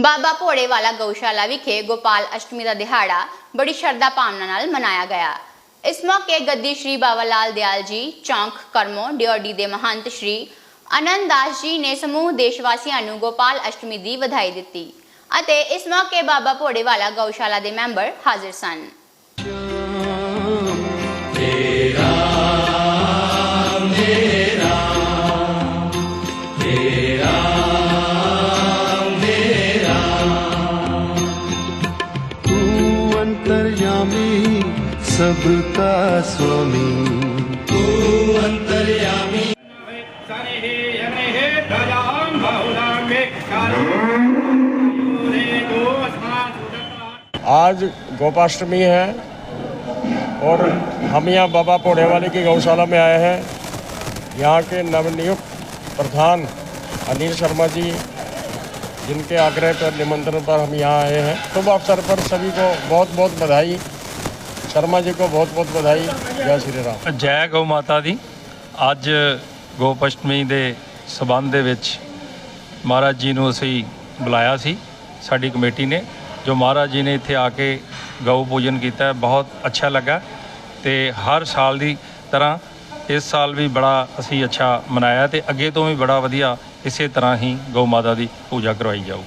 ਬਾਬਾ ਭੋੜੇ ਵਾਲਾ ਗਊਸ਼ਾਲਾ ਵਿਖੇ ਗੋਪਾਲ ਅਸ਼ਟਮੀ ਦਾ ਦਿਹਾੜਾ ਬੜੀ ਸ਼ਰਧਾ ਭਾਵਨਾ ਨਾਲ ਮਨਾਇਆ ਗਿਆ। ਇਸ ਮੌਕੇ ਗੱਦੀ ਸ਼੍ਰੀ ਬਾਬਾ ਲਾਲ ਦਿਆਲ ਜੀ, ਚੌਂਕ ਕਰਮੋ ਡਿਓਡੀ ਦੇ ਮਹੰਤ ਸ਼੍ਰੀ ਅਨੰਦ ਦਾਸ ਜੀ ਨੇ ਸਮੂਹ ਦੇਸ਼ਵਾਸੀਆਂ ਨੂੰ ਗੋਪਾਲ ਅਸ਼ਟਮੀ ਦੀ ਵਧਾਈ ਦਿੱਤੀ ਅਤੇ ਇਸ ਮੌਕੇ ਬਾਬਾ ਭੋੜੇ ਵਾਲਾ ਗਊਸ਼ਾਲਾ ਦੇ ਮੈਂਬਰ ਹਾਜ਼ਰ ਸਨ। अंतर्यामी। सबका स्वामी आज गोपाष्टमी है और हम यहाँ बाबा पोड़े वाले की गौशाला में आए हैं। यहाँ के नवनियुक्त प्रधान अनिल शर्मा जी जिनके आग्रह पर निमंत्रण पर हम यहाँ आए हैं शुभ अवसर पर सभी को बहुत बहुत बधाई शर्मा जी को बहुत बहुत बधाई जय श्री राम ਜੈ ਗਊ ਮਾਤਾ ਦੀ ਅੱਜ ਗੋਪਸ਼ਟਮੀ ਦੇ ਸਬੰਧ ਦੇ ਵਿੱਚ ਮਹਾਰਾਜ ਜੀ ਨੂੰ ਅਸੀਂ ਬੁਲਾਇਆ ਸੀ ਸਾਡੀ ਕਮੇਟੀ ਨੇ ਜੋ ਮਹਾਰਾਜ ਜੀ ਨੇ ਇੱਥੇ ਆ ਕੇ ਗਊ ਪੂਜਨ ਕੀਤਾ ਹੈ, ਬਹੁਤ ਅੱਛਾ ਲੱਗਾ ਤੇ ਹਰ ਸਾਲ ਦੀ ਤਰ੍ਹਾਂ ਇਸ ਸਾਲ ਵੀ ਬੜਾ ਅਸੀਂ ਅੱਛਾ ਮਨਾਇਆ ਤੇ ਅੱਗੇ ਤੋਂ ਵੀ ਬੜਾ ਵਧੀਆ ਇਸੇ ਤਰ੍ਹਾਂ ਹੀ ਗਊ ਮਾਤਾ ਦੀ ਪੂਜਾ ਕਰਵਾਈ ਜਾਊ।